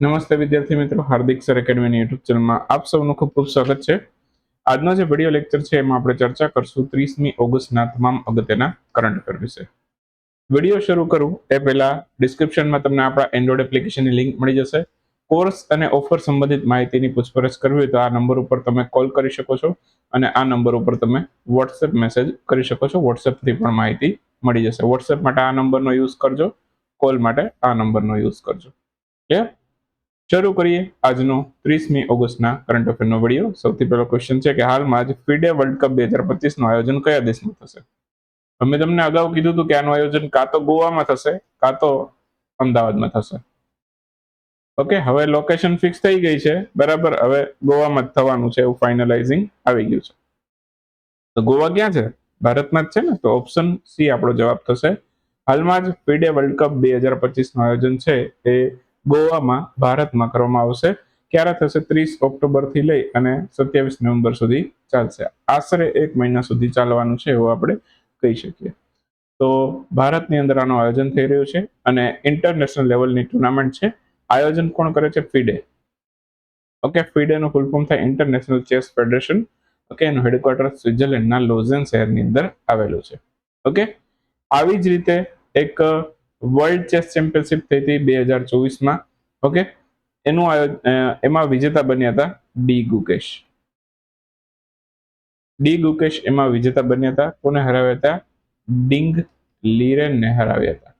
નમસ્તે વિદ્યાર્થી મિત્રો, હાર્દિક સર એકેડમીની યુટ્યુબ ચેનલમાં આપ સૌનું ખૂબ ખૂબ સ્વાગત છે. આજનો જે વીડિયો લેક્ચર છે, એમાં આપણે ચર્ચા કરશું ત્રીસમી ઓગસ્ટના તમામ અગત્યના કરંટ અફેર વિશે. વીડિયો શરૂ કરું એ પહેલા ડિસ્ક્રિપ્શનમાં તમને આપણા એન્ડ્રોઇડ એપ્લિકેશનની લિંક મળી જશે. કોર્સ અને ઓફર સંબંધિત માહિતીની પૂછપરછ કરવી હોય તો આ નંબર ઉપર તમે કોલ કરી શકો છો અને આ નંબર ઉપર તમે વોટ્સએપ મેસેજ કરી શકો છો. વોટ્સએપથી પણ માહિતી મળી જશે. વોટ્સએપ માટે આ નંબરનો યુઝ કરજો. કોલ માટે આ નંબરનો યુઝ કરજો. ક્લિયર શરૂ કરીએ આજનો ત્રીસમી ઓગસ્ટના કરંટ અફેરનો વીડિયો સૌથી પહેલો ક્વેશ્ચન છે કે હાલમાં જ ફીડે વર્લ્ડ કપ બે હજાર પચીસનું આયોજન કયા દેશમાં થશે? અમે તમને અગાઉ કીધું હતું કે આનું આયોજન કાં તો ગોવામાં થશે, કાં તો અમદાવાદમાં થશે. ઓકે હવે લોકેશન ફિક્સ થઈ ગઈ છે. બરાબર, હવે ગોવામાં જ થવાનું છે એવું ફાઇનલાઇઝિંગ આવી ગયું છે. તો ગોવા ક્યાં છે? ભારતમાં જ છે ને? તો ઓપ્શન સી આપણો જવાબ થશે. હાલમાં જ ફીડે વર્લ્ડ કપ બે હજાર પચીસનું આયોજન છે એ ગોવામાં ભારતમાં કરવામાં આવશે. ક્યારે થશે? ત્રીસ ઓક્ટોબરથી લઈ અને સત્યાવીસ નવેમ્બર સુધી ચાલશે. આશરે એક મહિના સુધી ચાલવાનું છે એવું આપણે કહી શકીએ. તો ભારતની અંદર આનું આયોજન થઈ રહ્યું છે અને ઇન્ટરનેશનલ લેવલની ટુર્નામેન્ટ છે. આયોજન કોણ કરે છે? ફીડે ઓકે ફીડેનું ફૂલ ફોર્મ થાય ઇન્ટરનેશનલ ચેસ ફેડરેશન ઓકે એનું હેડક્વાર્ટર સ્વિટરલેન્ડના લોઝન શહેરની અંદર આવેલું છે. ઓકે આવી જ રીતે એક વર્લ્ડ ચેસ ચેમ્પિયનશિપ થઈ હતી બે હજાર ચોવીસમાં. ઓકે એનું એમાં વિજેતા બન્યા હતા ડી ગુકેશ. ડી ગુકેશ એમાં વિજેતા બન્યા હતા. કોને હરાવ્યા હતા? ડિંગ લીરેનને હરાવ્યા હતા.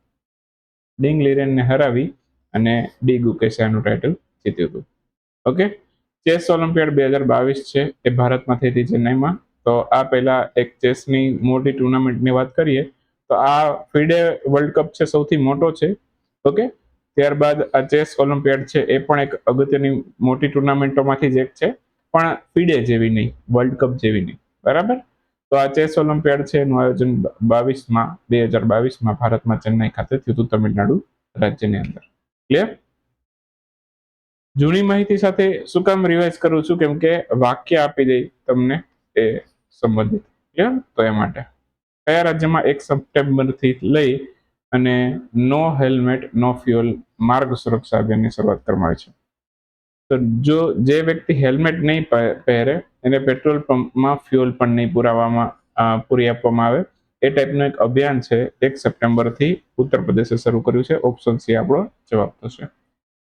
ડિંગ લીરેનને હરાવી અને ડી ગુકેશે આનું ટાઇટલ જીત્યું હતું. ઓકે ચેસ ઓલિમ્પિયાડ બે હજાર બાવીસ છે. એ ભારતમાં થઈ હતી ચેન્નાઈમાં. તો આ પહેલા એક ચેસની મોટી ટુર્નામેન્ટની વાત કરીએ. તો આ ફીડે વર્લ્ડ કપ છે, સૌથી મોટો છે. ઓકે ત્યારબાદ આ ચેસ ઓલિમ્પિયાડ છે, એ પણ એક અગત્યની મોટી ટુર્નામેન્ટોમાંથી જ એક છે. પણ ફીડે જેવી નહીં વર્લ્ડ કપ જેવી નહીં. બરાબર? તો આ ચેસ ઓલિમ્પિયાડ છે, એનું આયોજન બાવીસમાં, બે હજાર બાવીસમાં ભારતમાં ચેન્નાઈ ખાતે થયું હતું, તમિલનાડુ રાજ્યની અંદર. ક્લિયર જૂની માહિતી સાથે શું કામ રિવાઇઝ કરું છું? કેમ કે વાક્ય આપી દઈ તમને એ સંબંધિત. ક્લિયર તો એ માટે. કયા રાજ્યમાં એક સપ્ટેમ્બરથી લઈ અને નો હેલ્મેટ, નો ફ્યુઅલ માર્ગ સુરક્ષા અભિયાનની શરૂઆત કરવામાં આવી છે. તો જો જે વ્યક્તિ હેલ્મેટ નહીં પહેરે, એને પેટ્રોલ પંપમાં ફ્યુઅલ પણ નહીં પુરાવામાં પૂરી આપવામાં આવે, એ ટાઈપનું એક અભિયાન છે, એક સપ્ટેમ્બરથી ઉત્તર પ્રદેશે શરૂ કર્યું છે. ઓપ્શન સી આપણો જવાબ થશે.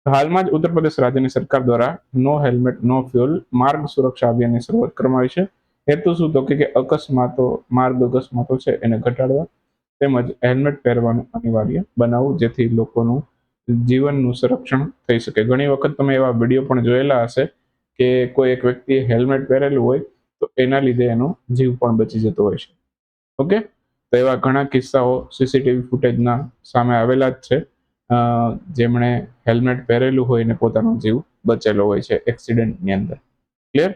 હાલમાં જ ઉત્તર પ્રદેશ રાજ્યની સરકાર દ્વારા નો હેલ્મેટ, નો ફ્યુઅલ માર્ગ સુરક્ષા અભિયાનની શરૂઆત કરવામાં આવી છે. હેતુ શું તો કે અકસ્માતો, માર્ગ અકસ્માતો છે એને ઘટાડવા તેમજ હેલ્મેટ પહેરવાનું અનિવાર્ય બનાવવું, જેથી લોકોનું જીવનનું સંરક્ષણ થઈ શકે. ઘણી વખત તમે એવા વીડિયો પણ જોયેલા હશે કે કોઈ એક વ્યક્તિએ હેલ્મેટ પહેરેલું હોય તો એના લીધે એનો જીવ પણ બચી જતો હોય છે. ઓકે? તો એવા ઘણા કિસ્સાઓ સીસીટીવી ફૂટેજના સામે આવેલા જ છે. જેમણે હેલ્મેટ પહેરેલું હોય ને પોતાનો જીવ બચેલો હોય છે એક્સિડન્ટની અંદર. ક્લિયર?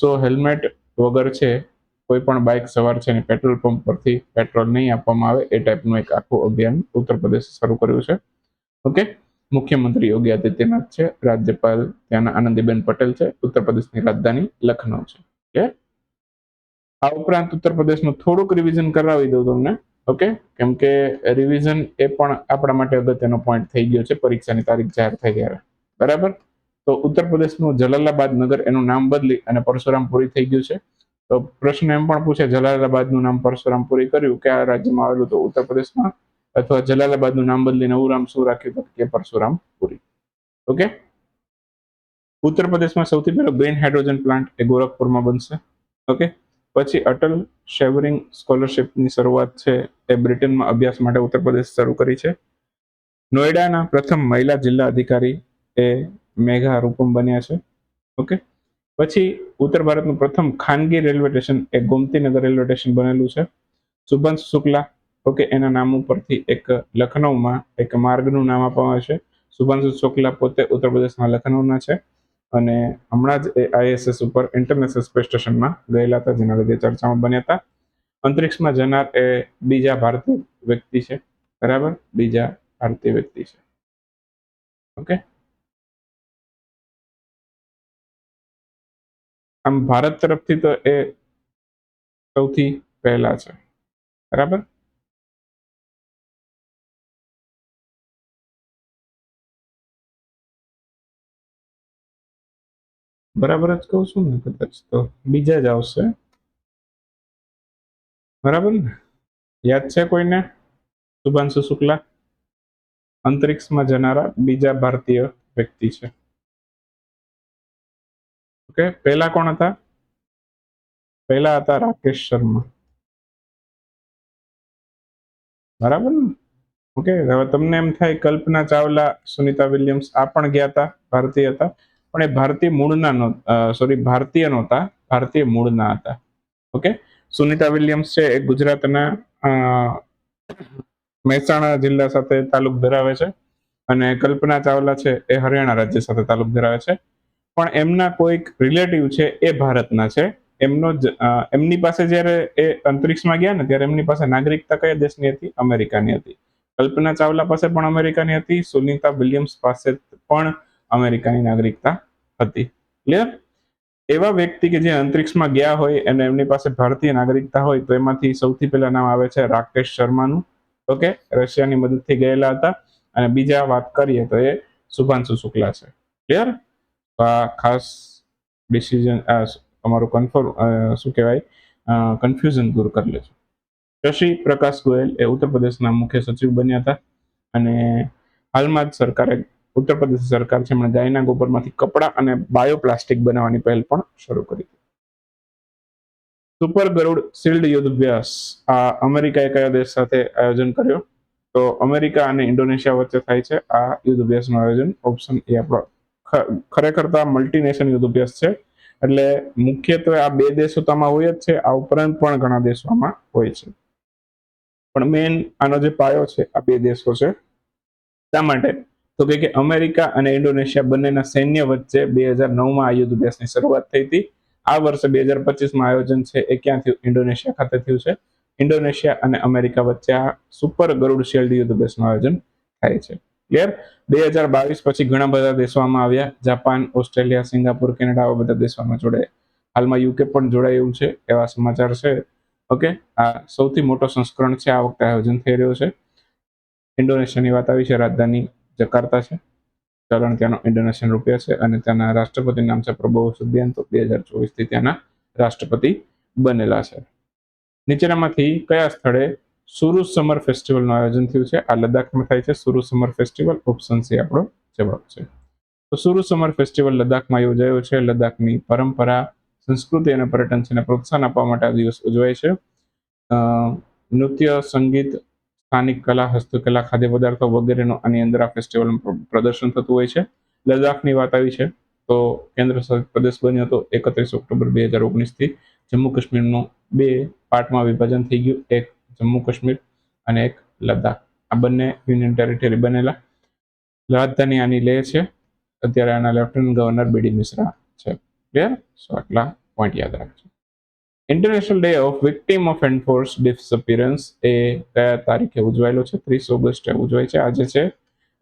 સો હેલ્મેટ વગર છે, કોઈ પણ બાઇક સવાર છે ને પેટ્રોલ પંપ પરથી પેટ્રોલ નહીં આપવામાં આવે એ ટાઈપનું એક આખું અભિયાન ઉત્તર પ્રદેશ શરૂ કર્યું છે. ઓકે? મુખ્યમંત્રી યોગી આદિત્યનાથ છે, રાજ્યપાલ ત્યાંના આનંદીબેન પટેલ છે, ઉત્તર પ્રદેશની રાજધાની લખનઉ છે. ઓકે આ ઉપરાંત ઉત્તર પ્રદેશનું થોડુંક રિવિઝન કરાવી દઉં તમને. ઓકે? કેમ કે રિવિઝન એ પણ આપણા માટે અગત્યનો પોઈન્ટ થઈ ગયો છે, પરીક્ષાની તારીખ જાહેર થઈ ત્યારે. બરાબર? તો ઉત્તર પ્રદેશનું જલાલાબાદ નગર એનું નામ બદલી અને પરશુરામપુરી થઈ ગયું છે. તો પ્રશ્ન એમ પણ પૂછે, જલાલાબાદનું નામ પરશુરામપુરી કર્યું? કયા રાજ્યમાં આવેલું તો ઉત્તર પ્રદેશમાં? અથવા જલાલાબાદનું નામ બદલી નવું નામ શું રાખ્યું તો કે પરશુરામપુરી. ઓકે? ઉત્તર પ્રદેશમાં સૌથી પહેલો ગ્રીન હાઇડ્રોજન પ્લાન્ટ એ ગોરખપુરમાં બનશે. ઓકે? પછી અટલ શેવરિંગ સ્કોલરશિપની શરૂઆત છે એ બ્રિટનમાં અભ્યાસ માટે ઉત્તર પ્રદેશ શરૂ કરી છે. નોઈડાના પ્રથમ મહિલા જિલ્લા અધિકારી એ મેઘા રૂપમ બન્યા છે. ઓકે? પછી ઉત્તર ભારતનું પ્રથમ ખાનગી રેલવે સ્ટેશન એ ગોમતીનગર રેલવે સ્ટેશન બનેલું છે. સુભાંશ શુક્લા, ઓકે, એના નામ ઉપરથી એક લખનૌમાં એક માર્ગનું નામ આપવામાં છે. શુભાંશુ શુક્લા પોતે ઉત્તર પ્રદેશના લખનૌના છે અને હમણાં જ એ આઈએસએસ ઉપર ઇન્ટરનેશનલ સ્પેસ સ્ટેશનમાં ગયેલા હતા, જેના લીધે ચર્ચામાં બન્યા હતા. અંતરિક્ષમાં જનાર એ બીજા ભારતીય વ્યક્તિ છે. બરાબર? બીજા ભારતીય વ્યક્તિ છે. ઓકે? આમ ભારત તરફથી તો એ સૌથી પહેલા છે. બરાબર? બરાબર જ કહું છું ને કદાચ તો. બીજા જ આવશે. બરાબર ને? યાદ છે કોઈને? શુભાંશુ શુક્લા? અંતરિક્ષમાં જનારા બીજા ભારતીય વ્યક્તિ છે. ઓકે પહેલા કોણ હતા? પહેલા હતા રાકેશ શર્મા. બરાબર ને? ઓકે હવે તમને એમ થાય કલ્પના ચાવલા, સુનિતા વિલિયમ્સ, આ પણ ગયા હતા, ભારતીય હતા. પણ એ ભારતીય મૂળના સોરી ભારતીય નહોતા, ભારતીય મૂળના હતા. ઓકે સુનિતા વિલિયમ્સ છે, એ ગુજરાતના મહેસાણા જિલ્લા સાથે તાલુક ધરાવે છે. અને કલ્પના ચાવલા છે, એ હરિયાણા રાજ્ય સાથે તાલુક ધરાવે છે. પણ એમના કોઈક રિલેટિવ છે એ ભારતના છે. એમનો એમની પાસે જ્યારે એ અંતરિક્ષમાં ગયા ને ત્યારે એમની પાસે નાગરિકતા કયા દેશની હતી? અમેરિકાની હતી. કલ્પના ચાવલા પાસે પણ અમેરિકાની હતી, સુનિતા વિલિયમ્સ પાસે પણ અમેરિકાની નાગરિકતા હતી. ક્લિયર એવા વ્યક્તિ કે જે અંતરિક્ષમાં ગયા હોય અને એમની પાસે ભારતીય નાગરિકતા હોય તો એમાંથી સૌથી પહેલા નામ આવે છે રાકેશ શર્માનું. ઓકે રશિયાની મદદથી ગયેલા હતા. અને બીજા વાત કરીએ તો એ શુભાંશુ શુક્લા છે. ક્લિયર તો આ ખાસ ડિસિઝન તમારું કન્ફર્મ શું કહેવાય? કન્ફ્યુઝન દૂર કરી લેજો શશી પ્રકાશ ગોયલ એ ઉત્તર પ્રદેશના મુખ્ય સચિવ બન્યા હતા અને હાલમાં જ સરકારે ઉત્તર પ્રદેશ સરકાર છે, એમણે ગાયના ગોબરમાંથી કપડાં અને બાયોપ્લાસ્ટિક બનાવવાની પહેલ પણ શરૂ કરી સુપર ગરુડ શિલ્ડ યુદ્ધ અભ્યાસ. આ અમેરિકાએ કયા દેશ સાથે આયોજન કર્યો? તો અમેરિકા અને ઇન્ડોનેશિયા વચ્ચે થાય છે આ યુદ્ધ અભ્યાસનું આયોજન. ઓપ્શન એ આપણો ખ- ખરેખર તો આ મલ્ટીનેશન યુદ્ધ અભ્યાસ છે. એટલે મુખ્યત્વે આ બે દેશો તો આમાં હોય જ છે, આ ઉપરાંત પણ ઘણા દેશો આમાં હોય છે. પણ મેન આનો જે પાયો છે, આ બે દેશો છે. શા માટે? તો કે અમેરિકા અને ઇન્ડોનેશિયા બંનેના સૈન્ય વચ્ચે બે હજાર નવમાં આ યુદ્ધ અભ્યાસની શરૂઆત થઈ હતી. આ વર્ષે બે હજાર પચીસમાં આયોજન છે, એ ક્યાં થયું ઇન્ડોનેશિયા ખાતે થયું છે? ઇન્ડોનેશિયા અને અમેરિકા વચ્ચે આ સુપર ગરુડ શિલ્ડ યુદ્ધ અભ્યાસનું આયોજન થાય છે. ક્લિયર બે હજાર બાવીસ પછી ઘણા બધા દેશોમાં આવ્યા. જાપાન, ઓસ્ટ્રેલિયા, સિંગાપુર, કેનેડા, આવા બધા દેશોમાં જોડે હાલમાં યુકે પણ જોડાયું છે, એવા સમાચાર છે. ઓકે? આ સૌથી મોટો સંસ્કરણ છે, આ વખતે આયોજન થઈ રહ્યો છે. ઇન્ડોનેશિયાની વાત આવી છે, રાજધાની જકાર્તા છે. ચલણ ત્યાંનો ઇન્ડોનેશિયન રૂપિયા છે અને ત્યાંના રાષ્ટ્રપતિ નામ છે પ્રભો તો બે હજાર ચોવીસથી ત્યાંના રાષ્ટ્રપતિ બનેલા છે. નીચેનામાંથી કયા સ્થળે સુરુ સમર ફેસ્ટિવલનું આયોજન થયું છે. આ લદ્દાખમાં થાય છે. Suru summer festival option C આપણો જવાબ છે. તો સુરુ સમર ફેસ્ટિવલ લદ્દાખમાં યોજાયો છે. લદ્દાખની પરંપરા, સંસ્કૃતિ અને પર્યટન છે પ્રોત્સાહન આપવા માટે આ દિવસ ઉજવાય છે. નૃત્ય, સંગીત, સ્થાનિક કલા, હસ્તકલા ખાદ્ય પદાર્થો વગેરેનું આની અંદર આ ફેસ્ટિવલનું પ્રદર્શન થતું હોય છે. લદ્દાખની વાત આવી છે, તો કેન્દ્ર શાસિત પ્રદેશ બન્યો હતો એકત્રીસ ઓક્ટોબર બે હજાર ઓગણીસથી જમ્મુ કાશ્મીરનું બે પાર્ટમાં વિભાજન થઈ ગયું. એક જમ્મુ કાશ્મીર અને એક લદ્દાખ. આ બંને યુનિયન ટેરિટરી બનેલા. રાજધાની આની લે છે. અત્યારે આના લેફ્ટનન્ટ ગવર્નર બીડી મિશ્રા છે. ક્લિયર સો આટલા પોઈન્ટ યાદ રાખજો. International day of victim of enforce disappearance એ કયા તારીખે ઉજવાયેલો છે? ત્રીસ ઓગસ્ટે ઉજવાય છે. આજે છે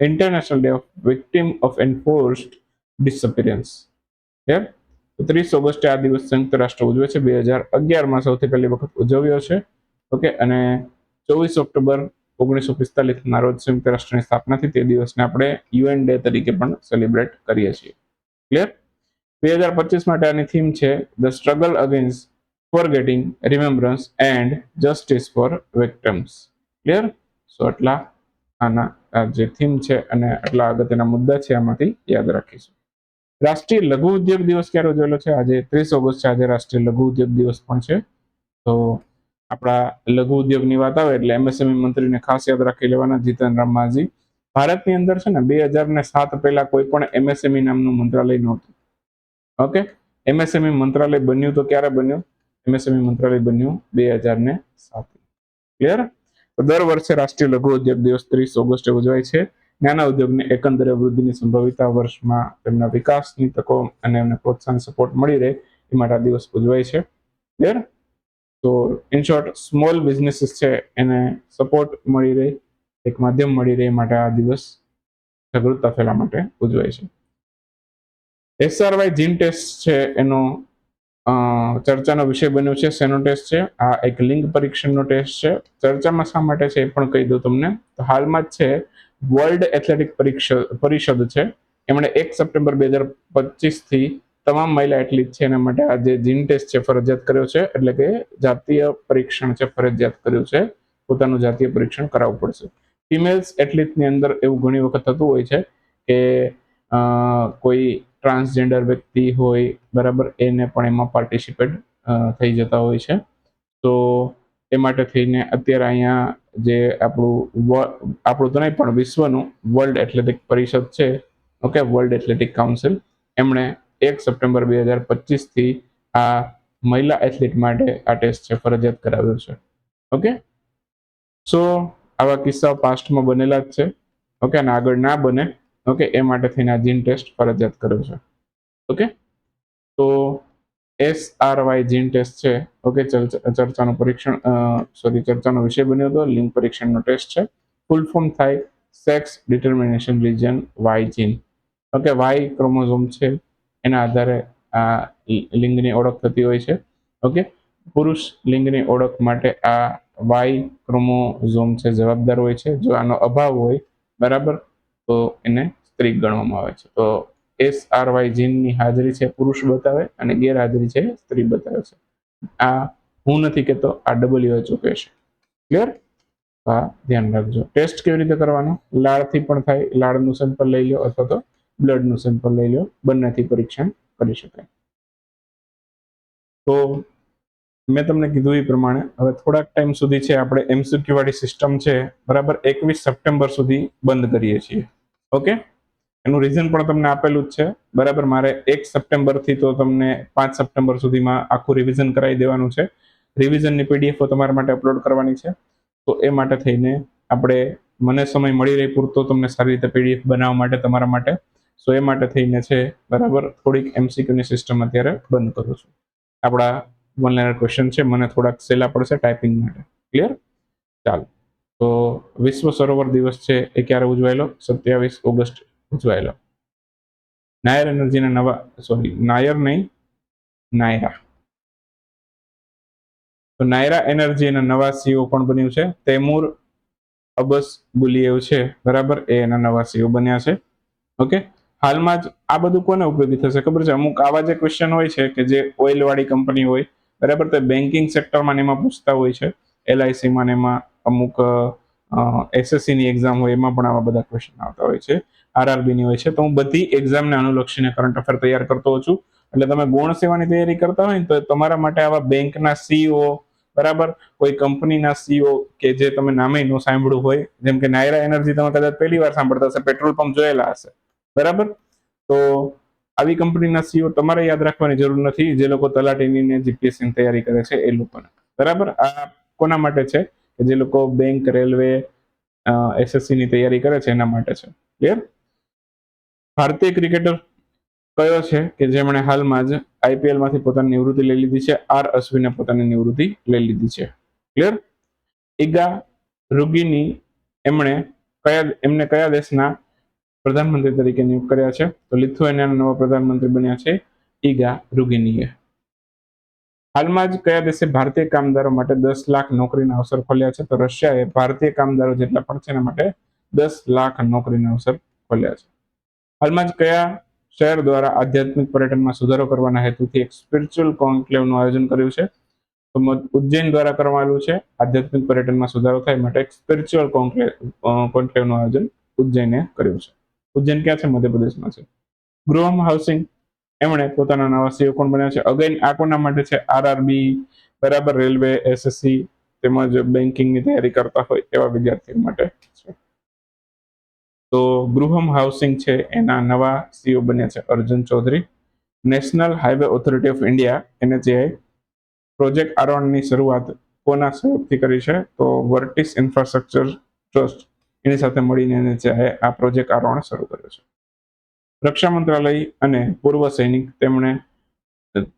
international day of victim of enforced disappearance clear ત્રીસ ઓગસ્ટે આ દિવસ સંયુક્ત રાષ્ટ્ર ઉજવે છે. બે હજાર અગિયારમાં સૌથી પહેલી વખત ઉજવ્યો છે. ઓકે, અને ચોવીસ ઓક્ટોબર ઓગણીસો પિસ્તાલીસના રોજ સંયુક્ત રાષ્ટ્રની સ્થાપના તે દિવસને આપણે યુએન ડે તરીકે પણ સેલિબ્રેટ કરીએ છીએ. ક્લિયર બે હજાર પચીસ માટે આની થીમ છે the struggle against forgetting remembrance and justice for victims. Clear so આટલા આના જે થીમ છે અને આટલા અગત્યના મુદ્દા છે આમાંથી યાદ રાખીશું. રાષ્ટ્રીય લઘુ ઉદ્યોગ દિવસ ક્યારે ઉજવેલો છે? આજે ત્રીસ ઓગસ્ટ છે. આજે રાષ્ટ્રીય લઘુ ઉદ્યોગ દિવસ પણ છે. તો આપણા લઘુ ઉદ્યોગની વાત આવે એટલે એમએસએમઈ મંત્રીને ખાસ યાદ રાખી લેવાના જીતન રામ માઝી ભારતની અંદર છે ને બે હજાર ને સાત પહેલા કોઈ પણ એમએસએમઈ નામનું મંત્રાલય નહોતું. ઓકે? એમએસએમઈ મંત્રાલય બન્યું તો ક્યારે બન્યું? એમએસએમઈ મંત્રાલય બન્યું બે હજાર ને સાત. ક્લિયર તો દર વર્ષે રાષ્ટ્રીય લઘુ ઉદ્યોગ દિવસ ત્રીસ ઓગસ્ટે ઉજવાય છે. નાના ઉદ્યોગને એકંદરે વૃદ્ધિની સંભવિતા વર્ષમાં તેમના વિકાસની તકો અને એમને પ્રોત્સાહન સપોર્ટ મળી રહે એ માટે આ દિવસ ઉજવાય છે. ક્લિયર તો ઇન શોર્ટ સ્મોલ બિઝનેસીસ છે, એને સપોર્ટ મળી રહે, એક માધ્યમ મળી રહે માટે આ દિવસ જાગૃતતા ફેલા માટે ઉજવાય છે. એસઆરવાય જીન ટેસ્ટ છે, એનો ચર્ચાનો વિષય બન્યો છે, શેનો ટેસ્ટ છે? આ એક લિંગ પરીક્ષણનો ટેસ્ટ છે. ચર્ચામાં શા માટે છે એ પણ કહી દઉં તમને. તો હાલમાં જ છે વર્લ્ડ એથ્લેટિક પરીક્ષ, પરિષદ છે. એમણે એક સપ્ટેમ્બર બે હજાર પચીસથી તમામ મહિલા એથ્લીટ છે એના માટે આ જે જીન ટેસ્ટ છે ફરજિયાત કર્યો છે, એટલે કે જાતીય પરીક્ષણ છે ફરજિયાત કર્યું છે, પોતાનું જાતીય પરીક્ષણ કરાવવું પડશે. ફિમેલ્સ એટલીટની અંદર એવું ઘણી વખત થતું હોય છે કે કોઈ ટ્રાન્સજેન્ડર વ્યક્તિ હોય, બરાબર, એને પણ એમાં પાર્ટિસિપેટ થઈ જતા હોય છે. તો એ માટે થઈને અત્યારે અહીંયા જે આપણું આપણું તો નહીં પણ વિશ્વનું વર્લ્ડ એથ્લેટિક પરિષદ છે ઓકે વર્લ્ડ એથ્લેટિક કાઉન્સિલ એમણે એક સપ્ટેમ્બર બે હજાર પચીસથી આ મહિલા એથ્લીટ માટે આ ટેસ્ટ છે, ફરજિયાત કરાવ્યો છે. ઓકે સો આવા કિસ્સાઓ પાસ્ટમાં બનેલા જ છે. ઓકે અને આગળ ના બને ઓકે એ માટે થઈને આ જીન ટેસ્ટ ફરજિયાત કર્યો છે. ઓકે તો S R Y gene test છે. ઓકે ચર્ચાનું પરીક્ષણ સોરી ચર્ચાનો વિષય બન્યો હતો. લિંગ પરીક્ષણનો ટેસ્ટ છે. ફૂલ ફોર્મ થાય sex determination region Y gene okay Y chromosome છે. એના આધારે આ લિંગની ઓળખ થતી હોય છે. ઓકે? પુરુષ લિંગની ઓળખ માટે આ વાય ક્રોમોઝોમ છે જવાબદાર હોય છે. જો આનો અભાવ હોય, બરાબર, તો એને સ્ત્રી ગણવામાં આવે છે. તો એસ આર વાય જીનની હાજરી છે પુરુષ બતાવે અને ગેરહાજરી છે સ્ત્રી બતાવે છે. આ હું નથી કહેતો, આ ડબલ્યુએચઓ કહેશે. ક્લિયર? આ ધ્યાન રાખજો. ટેસ્ટ કેવી રીતે કરવાનો? લાળથી પણ થાય, લાળનું સેમ્પલ લઈ લો અથવા તો બ્લડનું સેમ્પલ લઈ લો. બંનેથી પરીક્ષણ કરી શકાય. તો મેં તમને કીધું એ પ્રમાણે હવે થોડાક ટાઈમ સુધી છે આપણે એમસીક્યુ વાળી સિસ્ટમ છે, બરાબર? એકવીસ સપ્ટેમ્બર સુધી બંધ કરીએ છીએ. ઓકે એનું રીઝન પણ તમને આપેલું જ છે. બરાબર? મારે એક સપ્ટેમ્બરથી તો તમને પાંચ સપ્ટેમ્બર સુધીમાં આખું રિવિઝન કરાવી દેવાનું છે. રિવિઝનની પીડીએફ તમારા માટે અપલોડ કરવાની છે. તો એ માટે થઈને આપણે મને સમય મળી રહે પૂરતો, તમને સારી રીતે પીડીએફ બનાવવા માટે, તમારા માટે સો એ માટે થઈને છે, બરાબર? થોડીક એમસીક્યુની સિસ્ટમ અત્યારે બંધ કરું છું. આપણા વન લાઇનર ક્વેશ્ચન છે, મને થોડાક સહેલા પડશે ટાઈપિંગ માટે. ક્લિયર ચાલો. તો વિશ્વ સરોવર દિવસ છે એ ક્યારે ઉજવાયેલો? સત્યાવીસ ઓગસ્ટ ઉજવાયેલો. નાયર એનર્જીના નવા સોરી નાયર નહીં, નાયરા. તો નાયરા એનર્જી એના નવા સીઓ પણ બન્યું છે? તૈમૂર અબસ ગુલિયેવ છે, બરાબર? એ એના નવા સીઓ બન્યા છે. ઓકે હાલમાં જ આ બધું કોને ઉપયોગી થશે? ખબર છે? અમુક આવા જે ક્વેશ્ચન હોય છે કે જે ઓઇલ વાળી કંપની હોય, બરાબર? તો બેન્કિંગ સેક્ટરમાં એમાં પૂછતા હોય છે. એલઆઈસીમાં એમાં અમુક એસએસસી ની એક્ઝામ હોય, એમાં પણ આવા બધા ક્વેશ્ચન આવતા હોય છે. આરઆરબી ની હોય છે. તો હું બધી એક્ઝામને અનુલક્ષીને કરંટ અફેર તૈયાર કરતો હોઉં છું. એટલે તમે ગૌણ સેવાની તૈયારી કરતા હોય ને, તો તમારા માટે આવા બેંકના સીઓ બરાબર? કોઈ કંપનીના સીઓ કે જે તમે નામે ન સાંભળ્યું હોય, જેમ કે નાયરા એનર્જી તમે કદાચ પહેલી વાર સાંભળતા હશે પેટ્રોલ પંપ જોયેલા હશે. બરાબર? તો આવી કંપનીના સીઓ તમારે યાદ રાખવાની જરૂર નથી. જે લોકો તલાટીની ને જીપીએસસી તૈયારી કરે છે, એ લોકોને. બરાબર? આ કોના માટે છે? કે જે લોકો બેંક, રેલવે એસએસસીની તૈયારી કરે છે, એના માટે છે. ક્લિયર? ભારતીય ક્રિકેટર કયો છે? કે જેમણે હાલમાં જ આઈપીએલમાંથી પોતાની નિવૃત્તિ લઈ લીધી છે, આર અશ્વિને પોતાની નિવૃત્તિ લઈ લીધી છે. ક્લિયર? ઈગા રૂગીની એમણે કયા, એમને કયા દેશના પ્રધાનમંત્રી તરીકે નિયુક્ત કર્યા છે. તો લિથુએનિયાના નવા પ્રધાનમંત્રી બન્યા છે ઈગા રૂગિનીએ. હાલમાં જ કયા દેશે ભારતીય કામદારો માટે દસ લાખ નોકરીના અવસર ખોલ્યા છે? તો રશિયાએ ભારતીય કામદારો જેટલા પણ છે એના માટે દસ લાખ નોકરીના અવસર ખોલ્યા છે. હાલમાં જ કયા શહેર દ્વારા આધ્યાત્મિક પર્યટનમાં સુધારો કરવાના હેતુથી એક સ્પિરિચ્યુઅલ કોન્ક્લેવનું આયોજન કર્યું છે? તો ઉજ્જૈન દ્વારા કરવામાં છે. આધ્યાત્મિક પર્યટનમાં સુધારો થાય માટે એક સ્પિરિચ્યુઅલ કોન્ક્લેવ કોન્ક્લેવનું આયોજન ઉજ્જૈને કર્યું છે. ઉજ્જૈન ક્યાં છે? મધ્યપ્રદેશમાં છે. ગૃહમ હાઉસિંગ. એમણે પોતાના નવા સીઓ કોણ બન્યા છે? અગેન આ કોના માટે છે? આરઆરબી બરાબર, રેલવે એસએસસી તેમજ બેન્કિંગની તૈયારી કરતા હોય એવા વિદ્યાર્થીઓ માટે તો ગૃહમ હાઉસિંગ છે, એના નવા સીઓ બન્યા છે Arjun Chaudhary. National highway authority of India NHAI project આરોણની શરૂઆત કોના સહયોગથી કરી છે? તો વર્ટિસ ઇન્ફ્રાસ્ટ્રક્ચર ટ્રસ્ટ એની સાથે મળીને એનએચએઆઈ આ પ્રોજેક્ટ આરોહણ શરૂ કર્યો છે. રક્ષા મંત્રાલય અને પૂર્વ સૈનિક તેમણે,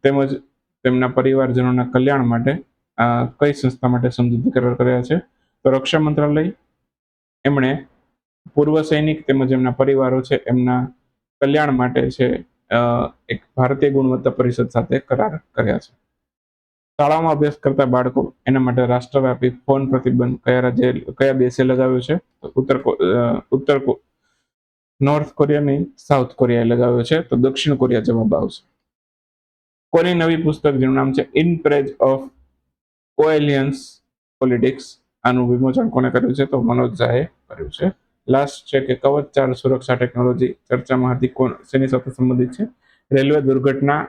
તેમજ તેમના પરિવારજનોના કલ્યાણ માટે આ કઈ સંસ્થા માટે સમજૂતી કરાર કર્યા છે? તો રક્ષા મંત્રાલય એમણે પૂર્વ સૈનિક તેમજ એમના પરિવારો છે, એમના કલ્યાણ માટે છે એક ભારતીય ગુણવત્તા પરિષદ સાથે કરાર કર્યા છે. શાળામાં અભ્યાસ કરતા બાળકો એના માટે રાષ્ટ્રવ્યાપી ફોન પ્રતિબંધ કયા રાજ્ય, કયા દેશે લગાવ્યો છે? તો ઉત્તર ઉત્તર નોર્થ કોરિયા નહીં સાઉથ કોરિયાએ લગાવ્યો છે. તો દક્ષિણ કોરિયા જવાબ આવશે. કોની નવી પુસ્તક જેનું નામ છે in praise of coalitions politics આનું વિમોચન કોને કર્યું છે? તો મનોજ ઝાએ કર્યું છે. લાસ્ટ છે કે કવચ ચાર સુરક્ષા ટેકનોલોજી ચર્ચામાં હતી કોણ, શેની સાથે સંબંધિત છે? રેલવે દુર્ઘટના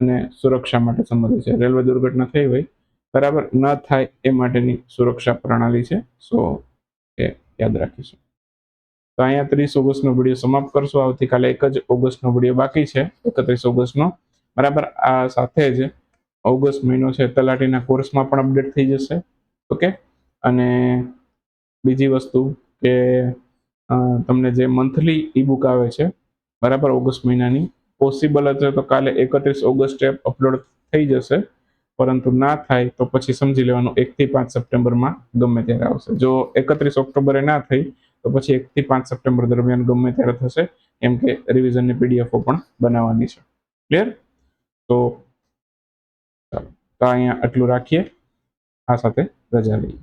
અને સુરક્ષા માટે સંબંધિત છે. રેલવે દુર્ઘટના થઈ હોય, બરાબર ન થાય એ માટેની સુરક્ષા પ્રણાલી છે. સો એ યાદ રાખીશું. તો અહીંયા ત્રીસ ઓગસ્ટનો વીડિયો સમાપ્ત કરશું. આવતીકાલે એક જ ઓગસ્ટનો વીડિયો બાકી છે. એકત્રીસ ઓગસ્ટનો. બરાબર, આ સાથે જ ઓગસ્ટ મહિનો છે, તલાટીના કોર્સમાં પણ અપડેટ થઈ જશે. ઓકે? અને બીજી વસ્તુ કે તમને જે મંથલી ઈ બુક આવે છે, બરાબર ઓગસ્ટ મહિનાની પોસિબલ હશે તો કાલે એકત્રીસ ઓગસ્ટે અપલોડ થઈ જશે. પરંતુ ના થાય તો પછી સમજી લેવાનું એકથી પાંચ સપ્ટેમ્બરમાં ગમે ત્યારે આવશે. જો એકત્રીસ ઓક્ટોબરે ના થઈ, તો પછી એકથી પાંચ સપ્ટેમ્બર દરમિયાન ગમે ત્યારે થશે. કેમ કે રિવિઝનની પીડીએફઓ પણ બનાવવાની છે. ક્લિયર તો ચાલો અહીંયા આટલું રાખીએ. આ સાથે રજા લઈએ.